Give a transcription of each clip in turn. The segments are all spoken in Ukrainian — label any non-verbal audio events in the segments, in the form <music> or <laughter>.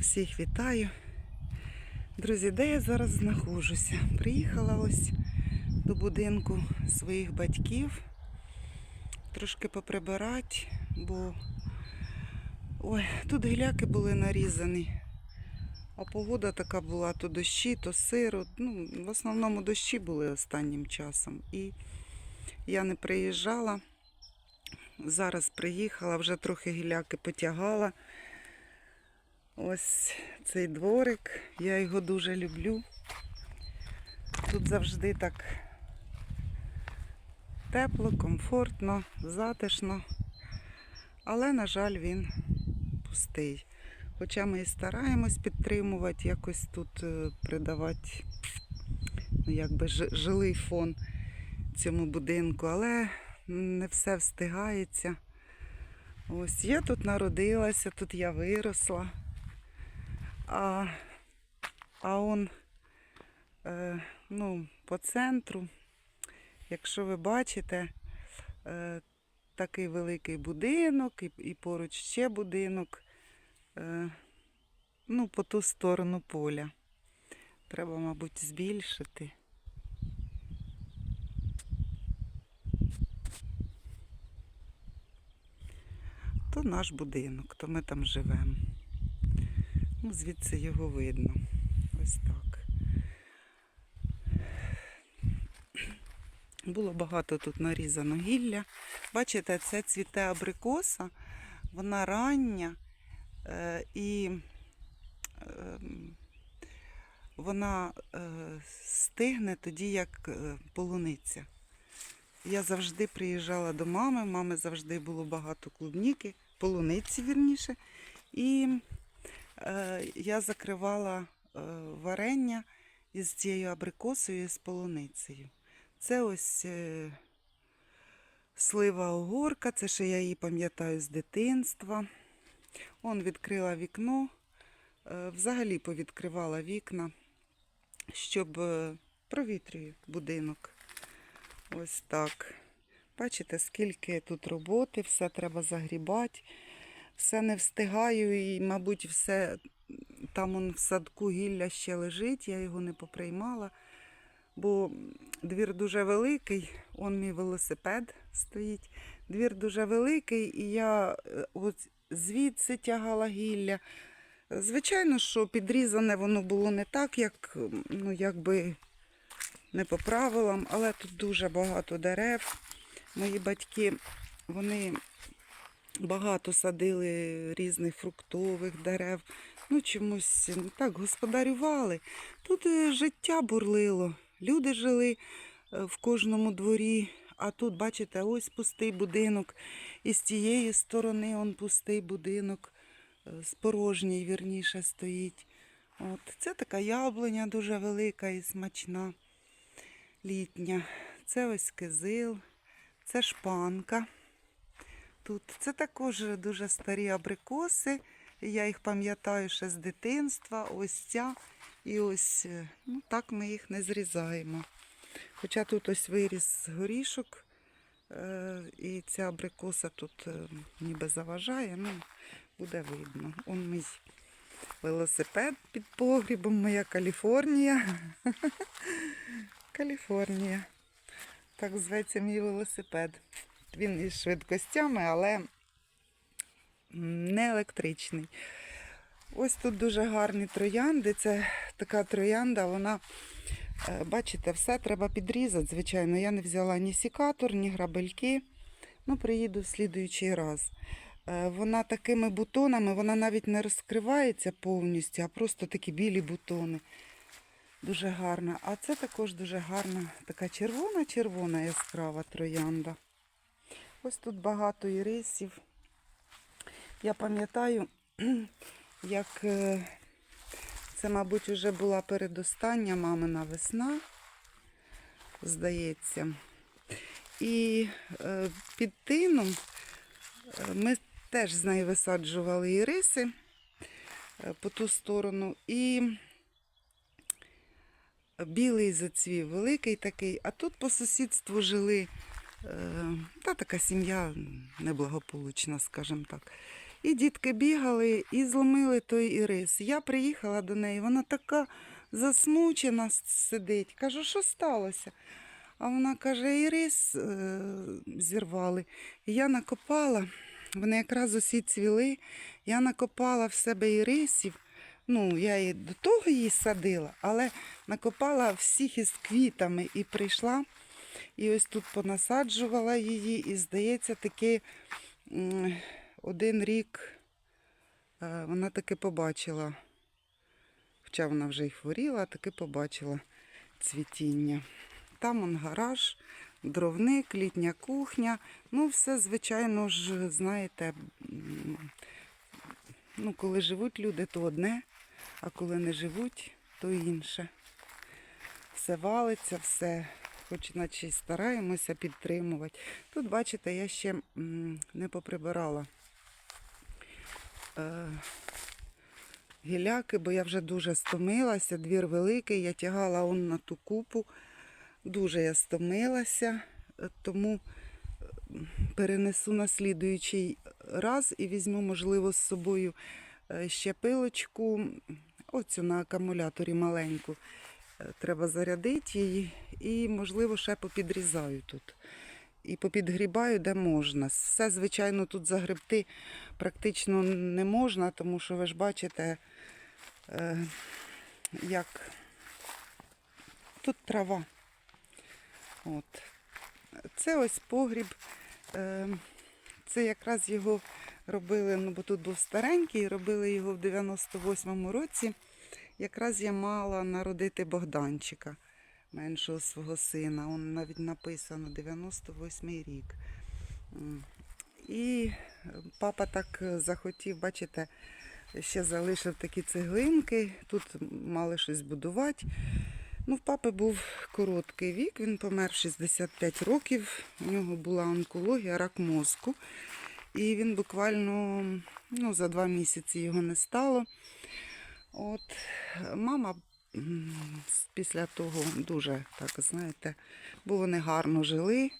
Всіх вітаю. Друзі, де я зараз знаходжуся? Приїхала ось до будинку своїх батьків. Трошки поприбирати, бо ой, тут гіляки були нарізані. А погода така була, то дощі, то сиро. Ну, в основному дощі були останнім часом. І я не приїжджала. Зараз приїхала, вже трохи гіляки потягала. Ось цей дворик. Я його дуже люблю. Тут завжди так тепло, комфортно, затишно. Але, на жаль, він пустий. Хоча ми і стараємось підтримувати, якось тут е, придавати ну, якби жилий фон цьому будинку, але не все встигається. Ось я тут народилася, тут я виросла. А, а он е, ну, по центру, якщо ви бачите, е, такий великий будинок, і, і поруч ще будинок. Е, ну, по ту сторону поля. Треба, мабуть, збільшити. То наш будинок, то ми там живемо. Ну, звідси його видно. Ось так. Було багато тут нарізано гілля. Бачите, це цвіте абрикоса, вона рання е, і е, вона е, стигне тоді, як е, полуниця. Я завжди приїжджала до мами, мами завжди було багато клубніки, полуниці вірніше. І я закривала е, варення із цією абрикосою і з полуницею. Це ось е, слива огорка, це ще я її пам'ятаю з дитинства. Он відкрила вікно, е, взагалі повідкривала вікна, щоб е, провітрює будинок. Ось так. Бачите, скільки тут роботи, все треба загрібати. Все не встигаю і, мабуть, все там он в садку гілля ще лежить, я його не поприймала, бо двір дуже великий, он мій велосипед стоїть. Двір дуже великий, і я е, от звідси тягала гілля. Звичайно, що підрізане воно було не так, як ну, якби не по правилам, але тут дуже багато дерев. Мої батьки, вони багато садили різних фруктових дерев. Ну, чомусь так господарювали. Тут е, життя бурлило. Люди жили е, в кожному дворі. А тут, бачите, ось пустий будинок. І з тієї сторони он пустий будинок, е, з порожній, вірніше, стоїть. От. Це така яблуня дуже велика і смачна літня. Це ось кизил, це шпанка. Тут це також дуже старі абрикоси. Я їх пам'ятаю ще з дитинства. Ось ця. І ось е, ну, так ми їх не зрізаємо. Хоча тут ось виріс горішок, е, і ця абрикоса тут е, ніби заважає, ну, буде видно. Он мій велосипед під погрібом, моя Каліфорнія. <laughs> Каліфорнія. Так зветься мій велосипед. Він із швидкостями, але не електричний. Ось тут дуже гарні троянди. Це така троянда, вона, е, бачите, все треба підрізати. Звичайно, я не взяла ні сікатор, ні грабельки. Ну, приїду в слідуючий раз. Е, Вона такими бутонами, вона навіть не розкривається повністю, а просто такі білі бутони. Дуже гарна. А це також дуже гарна, така червона-червона яскрава троянда. Ось тут багато ірисів. Я пам'ятаю, <clears throat> як е, це, мабуть, вже була передостання мамина весна, здається. І е, під тином е, ми теж з нею висаджували іриси по ту сторону. І білий зацвів, великий такий, а тут по сусідству жили та така сім'я неблагополучна, скажімо так. І дітки бігали і зломили той ірис. Я приїхала до неї, вона така засмучена сидить. Кажу, що сталося? А вона каже, ірис е, зірвали. І я накопала, вони якраз усі цвіли. Я накопала в себе ірисів. Ну, я і до того її садила, але накопала всіх із квітами і прийшла. І ось тут понасаджувала її, і здається, таки один рік е, вона таки побачила, хоча вона вже й хворіла, таки побачила цвітіння. Там он гараж, дровник, літня кухня. Ну, все, звичайно ж, знаєте, ну, коли живуть люди, то одне, а коли не живуть, то інше. Все валиться, все, хоч наче й стараємося підтримувати. Тут, бачите, я ще не поприбирала е, гіляки, бо я вже дуже стомилася. Двір великий, я тягала он на ту купу. Дуже я стомилася, тому перенесу на слідуючий раз і візьму, можливо, з собою е, ще пилочку, оцю на акумуляторі маленьку. Треба зарядити її і, можливо, ще попідрізаю тут. І попідгрібаю, де можна. Все, звичайно, тут загребти практично не можна, тому що ви ж бачите, е, як тут трава. От. Це ось погріб. Е, Це якраз його робили, ну бо тут був старенький, робили його в 98-му році. Якраз я мала народити Богданчика, меншого свого сина. Он навіть написано 98-й рік. І папа так захотів, бачите, ще залишив такі цеглинки. Тут мали щось будувати. Ну, в папи був короткий вік, він помер 65 років. У нього була онкологія, рак мозку. І він буквально ну, за два місяці його не стало. От мама після того дуже, так знаєте, бо вони гарно жили.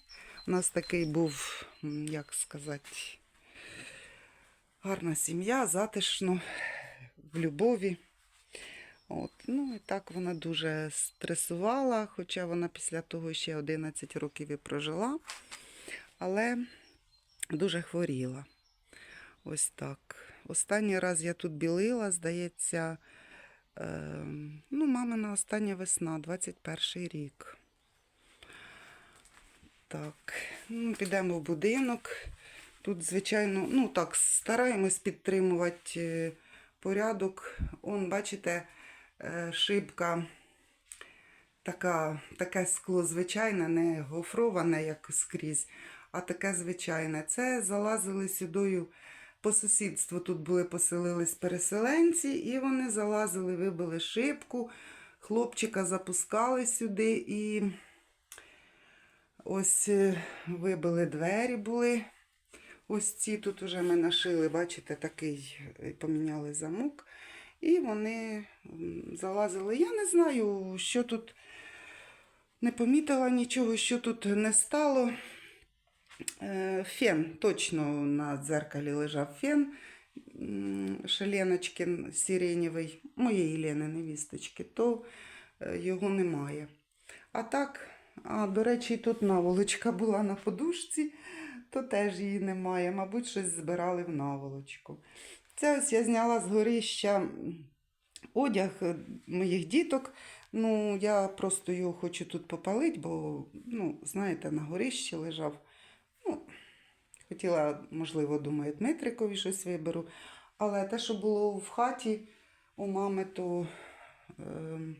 У нас такий був, як сказати, гарна сім'я, затишно, в любові. От, ну і так вона дуже стресувала, хоча вона після того ще 11 років і прожила, але дуже хворіла. Ось так. Останній раз я тут білила, здається, е, ну, мамина остання весна, 21 рік. Так, ну, підемо в будинок. Тут, звичайно, ну так, стараємось підтримувати е, порядок. Он, бачите, е, шибка така, таке скло звичайне, не гофроване, як скрізь, а таке звичайне. Це залазили сюдою по сусідству. Тут були поселились переселенці, і вони залазили, вибили шибку, хлопчика запускали сюди і ось е, вибили двері були. Ось ці тут уже ми нашили, бачите, такий е, поміняли замок. І вони залазили. Я не знаю, що тут не помітила нічого, що тут не стало. Е, Фен, точно на дзеркалі лежав фен. м, Шаленочкин сиренєвий, моєї Лени невісточки, то його немає. А так, а, до речі, тут наволочка була на подушці, то теж її немає. Мабуть, щось збирали в наволочку. Це ось я зняла з горища одяг е, моїх діток. Ну, я просто його хочу тут попалити, бо, ну, знаєте, на горищі лежав. Хотіла, можливо, думаю, Дмитрикові щось виберу. Але те, що було в хаті у мами, то, ем,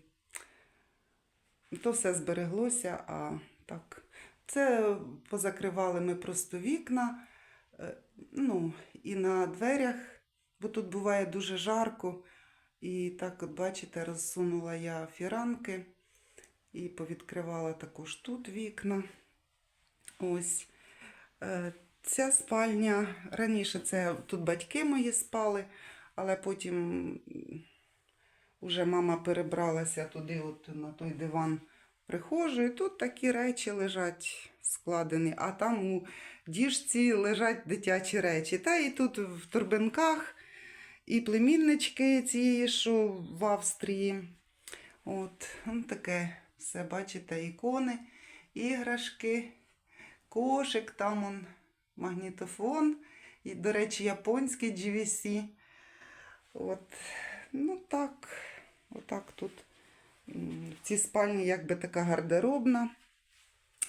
то все збереглося, а так. Це позакривали ми просто вікна, е, ну, і на дверях, бо тут буває дуже жарко. І так, от бачите, розсунула я фіранки і повідкривала також тут вікна. Ось. Ця спальня, раніше це тут батьки мої спали, але потім м, уже мама перебралася туди, от на той диван приходжу, і тут такі речі лежать складені, а там у діжці лежать дитячі речі. Та і тут в торбинках і племіннички цієї, що в Австрії. От, ну, таке все, бачите, ікони, іграшки, кошик, там он магнітофон. І, до речі, японський GVC. От, ну так, отак тут. В цій спальні якби така гардеробна.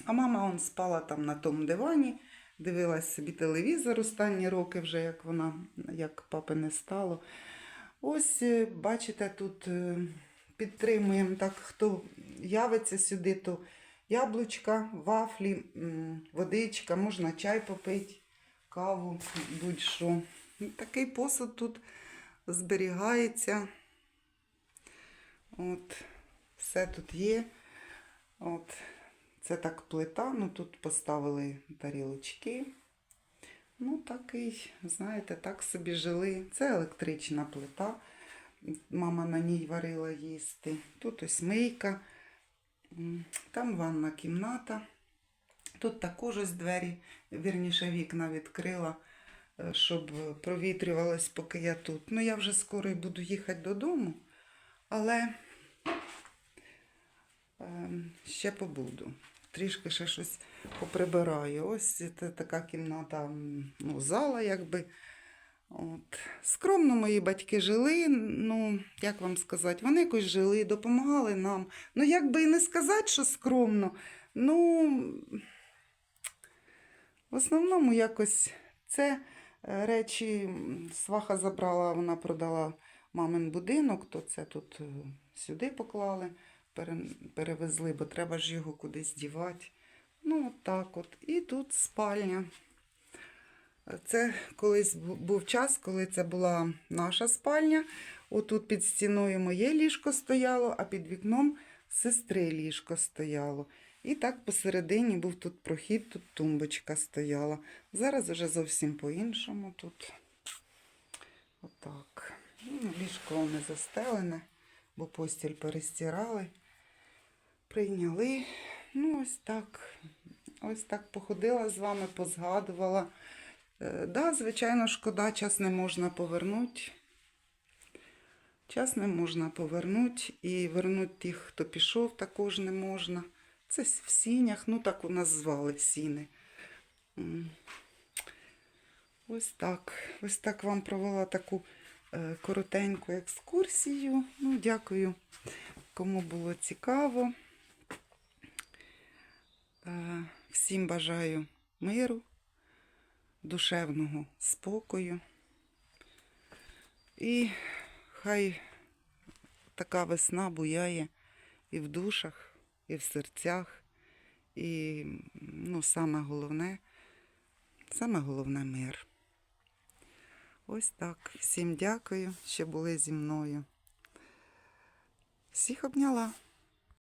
А мама он спала там на тому дивані, дивилась собі телевізор останні роки, вже як вона, як папи не стало. Ось, е, бачите, тут е, підтримуємо так, хто явиться сюди, то яблучка, вафлі, водичка, можна чай попити, каву, будь-що. Ну, Такий посуд тут зберігається. От, все тут є. От, це так плита, ну тут поставили тарілочки. Ну, такий, знаєте, так собі жили. Це електрична плита. Мама на ній варила їсти. Тут ось мийка, там ванна кімната. Тут також ось двері, вірніше вікна відкрила, е, щоб провітрювалось, поки я тут. Ну, я вже скоро й буду їхати додому, але ем, ще побуду. Трішки ще щось поприбираю. Ось це така кімната, ну, зала, якби. От. Скромно мої батьки жили, ну, як вам сказати, вони якось жили, допомагали нам. Ну, як би і не сказати, що скромно, ну, в основному якось це е, речі сваха забрала, вона продала мамин будинок, то це тут е, сюди поклали, перевезли, бо треба ж його кудись дівати. Ну, от так от. І тут спальня. Це колись був час, коли це була наша спальня. Отут під стіною моє ліжко стояло, а під вікном сестри ліжко стояло. І так посередині був тут прохід, тут тумбочка стояла. Зараз вже зовсім по-іншому тут. Отак. Ну, ліжко не застелене, бо постіль перестирали, прийняли. Ну, ось так. Ось так походила з вами, позгадувала. Е, Да, звичайно, шкода, час не можна повернути. Час не можна повернути. І вернути тих, хто пішов, також не можна. Це в сінях, ну так у нас звали сіни. Ось так. Ось так вам провела таку е, коротеньку екскурсію. Ну, дякую, кому було цікаво. Е, Всім бажаю миру душевного спокою. І хай така весна буяє і в душах, і в серцях, і ну, саме головне, саме головне мир. Ось так. Всім дякую, що були зі мною. Всіх обняла.